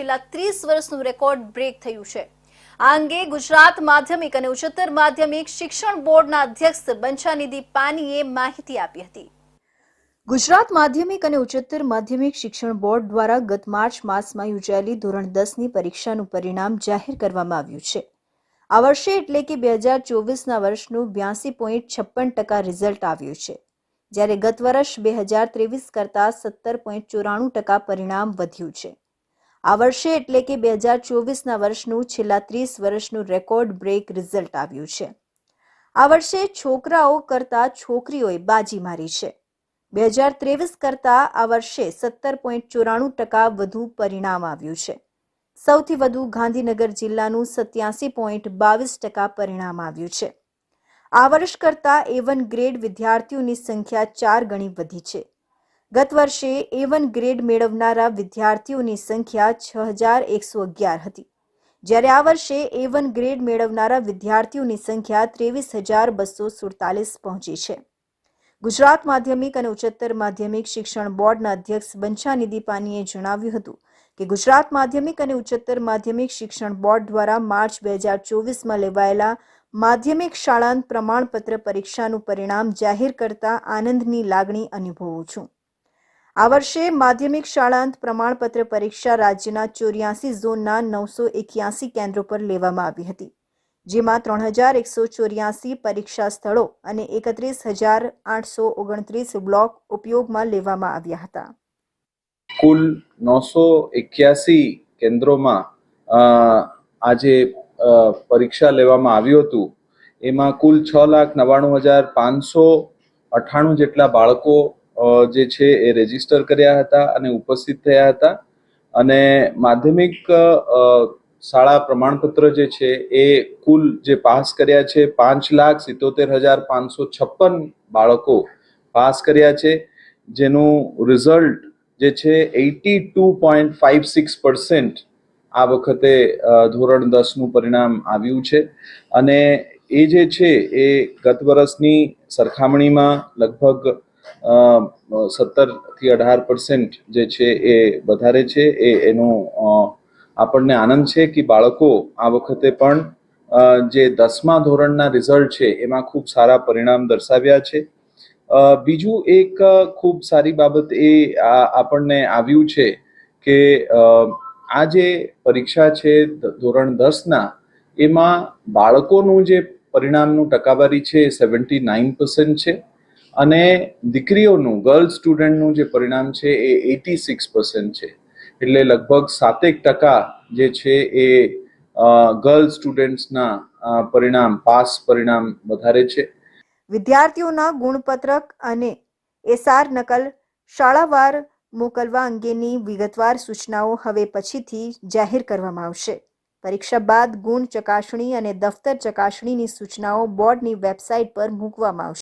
છેલ્લા ત્રીસ વર્ષનું રેકોર્ડ બ્રેક થયું છે. આ અંગે ગુજરાત માધ્યમિક અને ઉચ્ચતર માધ્યમિક શિક્ષણ બોર્ડના અધ્યક્ષ બંછાનિધિ પાનીએ માહિતી આપી હતી. ગુજરાત માધ્યમિક અને ઉચ્ચતર માધ્યમિક શિક્ષણ બોર્ડ દ્વારા ગત માર્ચ માસમાં યોજાયેલી ધોરણ દસની પરીક્ષાનું પરિણામ જાહેર કરવામાં આવ્યું છે. આ વર્ષે એટલે કે બે હજાર ચોવીસના વર્ષનું બ્યાસી પોઈન્ટ છપ્પન ટકા રિઝલ્ટ આવ્યું છે. જ્યારે ગત વર્ષ બે હજાર ત્રેવીસ કરતાં સત્તર પોઈન્ટ ચોરાણું ટકા પરિણામ વધ્યું છે. આ વર્ષે એટલે કે બે હજાર ચોવીસના વર્ષનું છેલ્લા ત્રીસ વર્ષનું રેકોર્ડ બ્રેક રિઝલ્ટ આવ્યું છે. આ વર્ષે છોકરાઓ કરતાં છોકરીઓએ બાજી મારી છે. બે હજાર ત્રેવીસ કરતાં આ વર્ષે સત્તર પોઈન્ટ ચોરાણું ટકા વધુ પરિણામ આવ્યું છે. સૌથી વધુ ગાંધીનગર જિલ્લાનું સત્યાસી પોઈન્ટ બાવીસ ટકા પરિણામ આવ્યું છે. આ વર્ષ કરતાં એ વન ગ્રેડ વિદ્યાર્થીઓની સંખ્યા ચાર ગણી વધી છે. ગત વર્ષે એ વન ગ્રેડ મેળવનારા વિદ્યાર્થીઓની સંખ્યા છ હજાર એકસો અગિયાર હતી. જ્યારે આ વર્ષે એ વન ગ્રેડ મેળવનારા વિદ્યાર્થીઓની સંખ્યા ત્રેવીસ હજાર બસો સુડતાલીસ પહોંચી છે. ગુજરાત માધ્યમિક અને ઉચ્ચતર માધ્યમિક શિક્ષણ બોર્ડના અધ્યક્ષ બંછાનિધિ પાનીએ જણાવ્યું હતું કે ગુજરાત માધ્યમિક અને ઉચ્ચતર માધ્યમિક શિક્ષણ બોર્ડ દ્વારા માર્ચ બે હજાર ચોવીસમાં લેવાયેલા માધ્યમિક શાળાંત પ્રમાણપત્ર પરીક્ષાનું પરિણામ જાહેર કરતા આનંદની લાગણી અનુભવું છું. આ વર્ષે માધ્યમિક શાળાંત પ્રમાણપત્ર પરીક્ષા રાજ્યના ચોર્યાસી ઝોનના નવસો એક્યાસી કેન્દ્રો પર લેવામાં આવી હતી, જેમાં ત્રણ હજાર એકસો ચોર્યાસી પરીક્ષા સ્થળો અને એકત્રીસ હજાર આઠસો ઓગણત્રીસ બ્લોક ઉપયોગમાં લેવામાં આવ્યા હતા. કુલ નવસો એક્યાસી કેન્દ્રોમાં આજે પરીક્ષા લેવામાં આવ્યું હતું. એમાં કુલ છ લાખ નવ્વાણું હજાર પાંચસો અઠ્ઠાણું જેટલા બાળકો જે છે એ રજિસ્ટર કર્યા હતા અને ઉપસ્થિત થયા હતા. અને માધ્યમિક શાળા પ્રમાણપત્ર જે છે એ કુલ જે પાસ કર્યા છે પાંચ લાખ સિત્તોતેર હજાર પાંચસો છપ્પન બાળકો પાસ કર્યા છે. જેનું રિઝલ્ટ જે છે eighty two point five six percent આ વખતે ધોરણ દસનું પરિણામ આવ્યું છે. અને એ જે છે એ ગત વર્ષની સરખામણીમાં લગભગ સત્તરથી અઢાર પર્સન્ટ જે છે એ વધારે છે, એ એનો આપણને આનંદ છે કે બાળકો આ વખતે પણ જે દસમા ધોરણના રિઝલ્ટ છે એમાં ખૂબ સારા પરિણામ દર્શાવ્યા છે. બીજું એક ખૂબ સારી બાબત એ આપણને આવ્યું છે કે આ જે પરીક્ષા છે ધોરણ દસના, એમાં બાળકોનું જે પરિણામનું ટકાવારી છે સેવન્ટી નાઇન છે. અને દીકરીઓનું ગર્લ સ્ટુડન્ટનું જે પરિણામ છે એ એટી સિક્સ છે. એટલે લગભગ સાતેક ટકા જે છે એ ગર્લ સ્ટુડન્ટ્સના પરિણામ પાસ પરિણામ વધારે છે. વિદ્યાર્થીઓના ગુણપત્રક અને એસઆર નકલ શાળાવાર મોકલવા અંગેની વિગતવાર સૂચનાઓ હવે પછીથી જાહેર કરવામાં આવશે. પરીક્ષા બાદ ગુણ ચકાસણી અને દફતર ચકાસણીની સૂચનાઓ બોર્ડની વેબસાઇટ પર મૂકવામાં આવશે.